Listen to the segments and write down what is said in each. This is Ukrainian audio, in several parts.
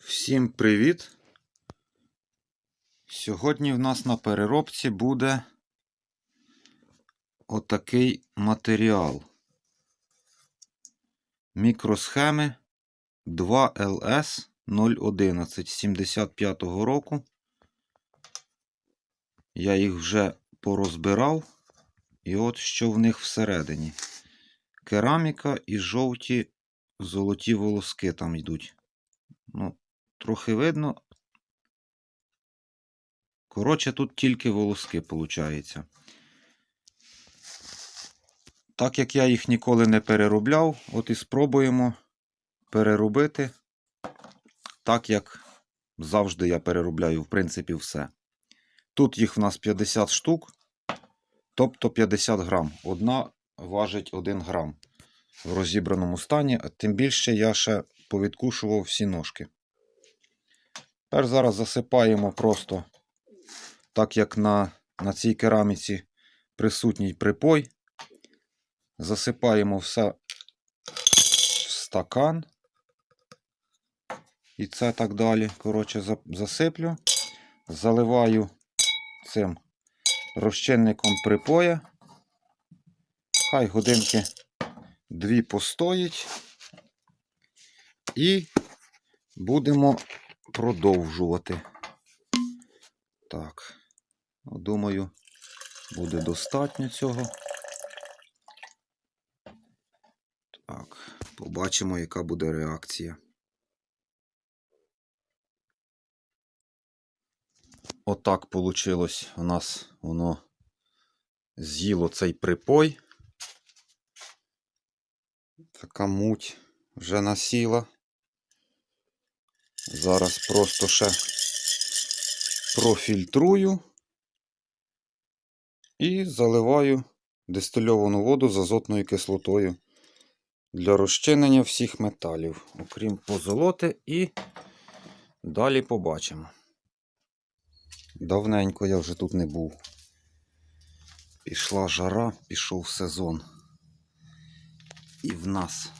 Всім привіт! Сьогодні в нас на переробці буде отакий матеріал. Мікросхеми 2LS 011 75 року. Я їх вже порозбирав. І от що в них всередині. Кераміка і жовті золоті волоски там йдуть. Ну, трохи видно. Коротше, тут тільки волоски, виходить. Так як я їх ніколи не переробляв, от і спробуємо переробити так, як завжди я переробляю, в принципі, все. Тут їх в нас 50 штук, тобто 50 грам. Одна важить 1 грам в розібраному стані, тим більше я ще повідкушував всі ножки. Тепер зараз засипаємо просто, так як на, на цій кераміці присутній припой. Засипаємо все в стакан. І це так далі. Коротше, засиплю. Заливаю цим розчинником припоя. Хай годинки дві постоїть. І будемо продовжувати. Так, ну, думаю, буде достатньо цього. Так, побачимо, яка буде реакція. Отак вийшло у нас воно з'їло цей припой. Така муть вже насіла. Зараз просто ще профільтрую і заливаю дистильовану воду з азотною кислотою для розчинення всіх металів, окрім позолоти, і далі побачимо. Давненько я вже тут не був. Пішла жара, пішов сезон. І в нас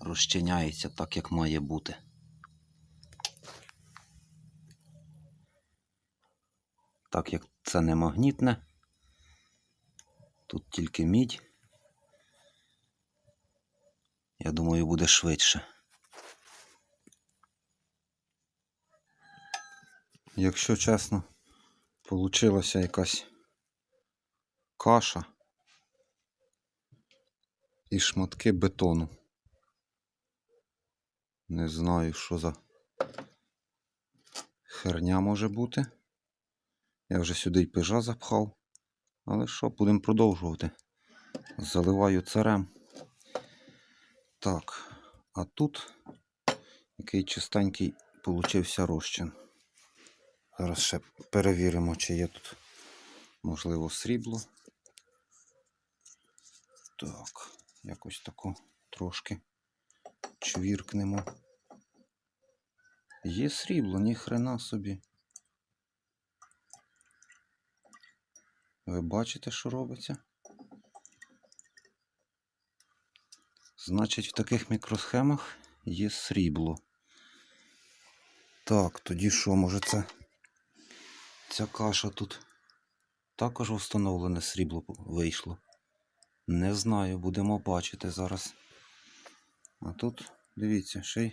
розчиняється так, як має бути. Так як це не магнітне, тут тільки мідь. Я думаю, буде швидше. Якщо чесно, получилася якась каша і шматки бетону. Не знаю, що за херня може бути. Я вже сюди й пижа запхав. Але що, будемо продовжувати. Заливаю царем. Так, а тут який чистенький получився розчин. Зараз ще перевіримо, чи є тут, можливо, срібло. Так, якось тако трошки чвіркнемо. Є срібло, ні хрена собі. Ви бачите, що робиться? Значить, в таких мікросхемах є срібло. Так, тоді що, може це ця каша тут також встановлене срібло вийшло? Не знаю, будемо бачити зараз. А тут, дивіться, ще й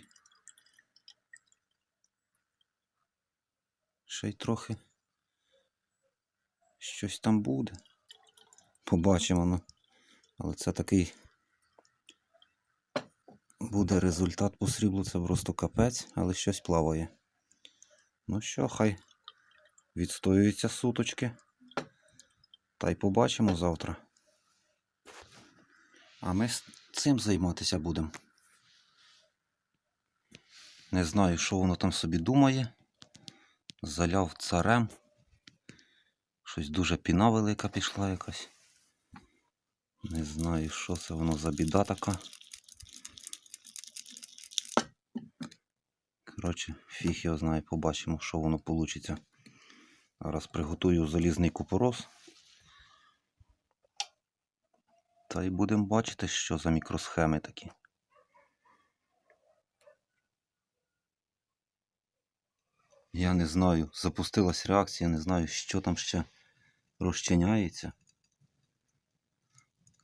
ще й трохи щось там буде. Побачимо, ну. Але це такий буде результат по сріблу, це просто капець, але щось плаває. Ну що, хай відстоюються суточки. Та й побачимо завтра. А ми цим займатися будемо. Не знаю, що воно там собі думає. Заляв царем. Щось дуже піна велика пішла якась. Не знаю, що це воно за біда така. Коротше, фіг його знає, побачимо, що воно вийде. Зараз приготую залізний купорос. Та й будемо бачити, що за мікросхеми такі. Я не знаю, запустилась реакція, не знаю, що там ще розчиняється.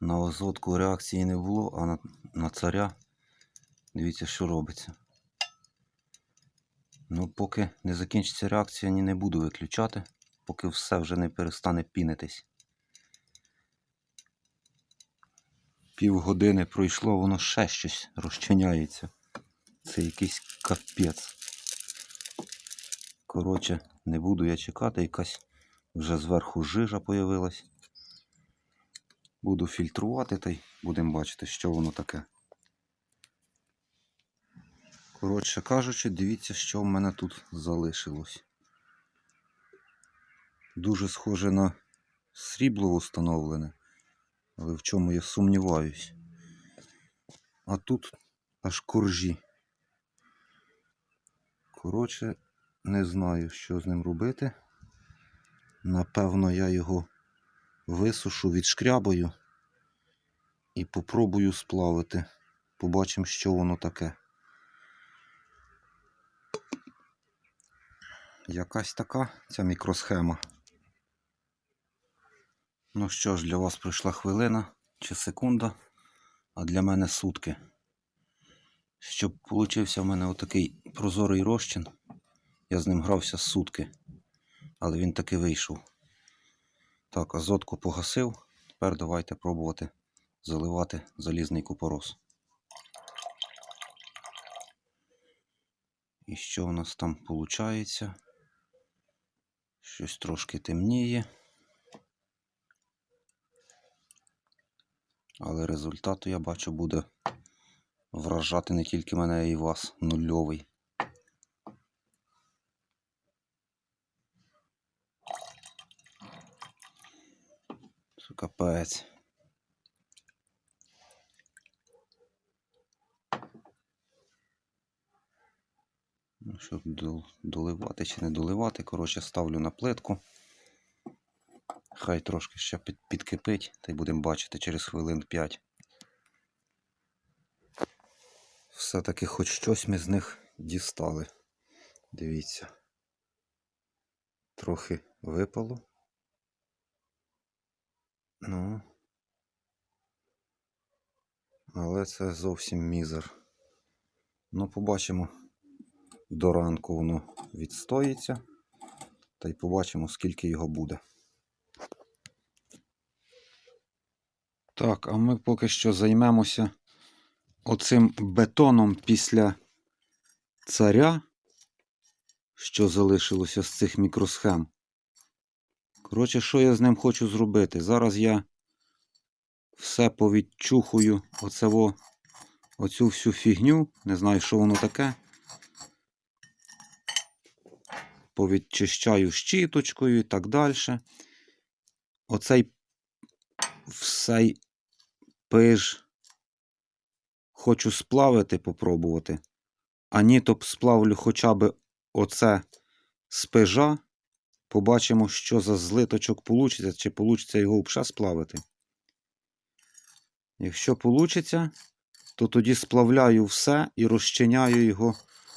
На азотку реакції не було, а на, на царя дивіться, що робиться. Ну, поки не закінчиться реакція, ні не буду виключати, поки все вже не перестане пінитись. Півгодини пройшло, воно ще щось розчиняється. Це якийсь капець. Коротше, не буду я чекати, якась вже зверху жижа появилась. Буду фільтрувати та й будемо бачити, що воно таке. Коротше кажучи, дивіться, що в мене тут залишилось. Дуже схоже на срібло встановлене, але в чому я сумніваюсь. А тут аж коржі. Коротше, не знаю, що з ним робити. Напевно, я його висушу, відшкрябаю і попробую сплавити. Побачимо, що воно таке. Якась така ця мікросхема. Ну що ж, для вас пройшла хвилина чи секунда, а для мене сутки. Щоб получився в мене отакий прозорий розчин, я з ним грався сутки, але він таки вийшов. Так, азотку погасив. Тепер давайте пробувати заливати залізний купорос. І що у нас там виходить? Щось трошки темніє. Але результату я бачу буде вражати не тільки мене, а й вас. Нульовий. Капець. Ну, щоб доливати чи не доливати, коротше, ставлю на плитку. Хай трошки ще під, підкипить, та й будемо бачити через хвилин 5. Все-таки хоч щось ми з них дістали. Дивіться. Трохи випало. Ну. Але це зовсім мізер. Ну, побачимо. До ранку воно відстоїться. Та й побачимо, скільки його буде. Так, а ми поки що займемося оцим бетоном після царя, що залишилося з цих мікросхем. Коротше, що я з ним хочу зробити? Зараз я все повідчухую оцево, оцю всю фігню. Не знаю, що воно таке. Повідчищаю щіточкою і так далі. Оцей всей пиж хочу сплавити, попробувати. А ні, то сплавлю хоча б оце з пижа. Побачимо, що за злиточок получиться, чи получиться його взагалі сплавити. Якщо получиться, то тоді сплавляю все і розчиняю його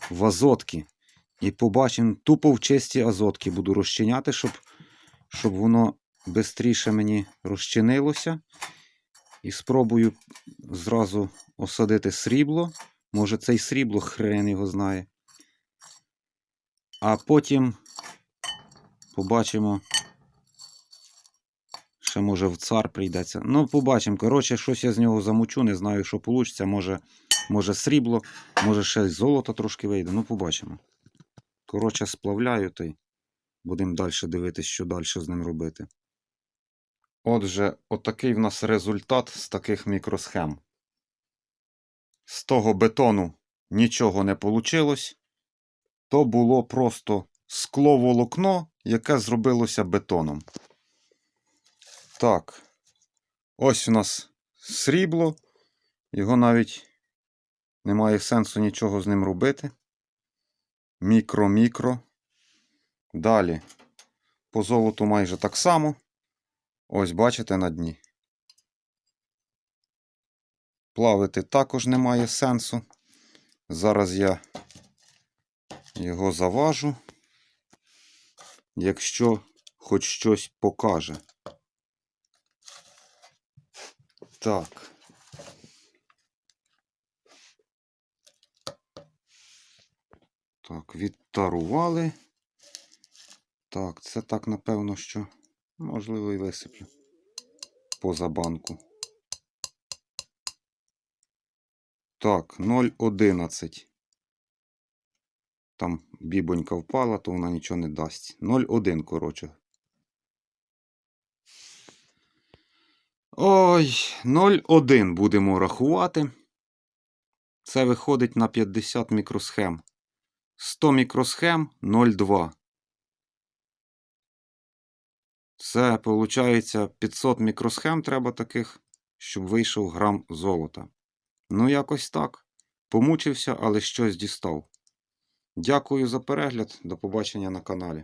в азотки. І побачимо, тупо в чисті азотки буду розчиняти, щоб, щоб воно швидше мені розчинилося. І спробую зразу осадити срібло. Може, це й срібло, хрен його знає. А потім побачимо. Ще може в цар прийдеться. Ну, побачимо. Коротше, щось я з нього замучу, не знаю, що вийде. Може, може срібло, може ще золото трошки вийде. Ну, побачимо. Коротше, сплавляю та й будемо далі дивитися, що далі з ним робити. Отже, отакий в нас результат з таких мікросхем. З того бетону нічого не вийшло. То було просто скловолокно, яке зробилося бетоном. Так, ось у нас срібло. Його навіть немає сенсу нічого з ним робити. Мікро-мікро. Далі. По золоту майже так само. Ось бачите на дні. Плавити також немає сенсу. Зараз я його заважу якщо хоч щось покаже. Так. Так, відтарували. Так, це так, напевно, що можливо і висиплю поза банку. Так, 0,11. Там бібонька впала, то вона нічого не дасть. 0,1, коротше. Ой, 0,1 будемо рахувати. Це виходить на 50 мікросхем. 100 мікросхем 0,2. Це, виходить, 500 мікросхем треба таких, щоб вийшов грам золота. Ну, якось так. Помучився, але щось дістав. Дякую за перегляд. До побачення на каналі.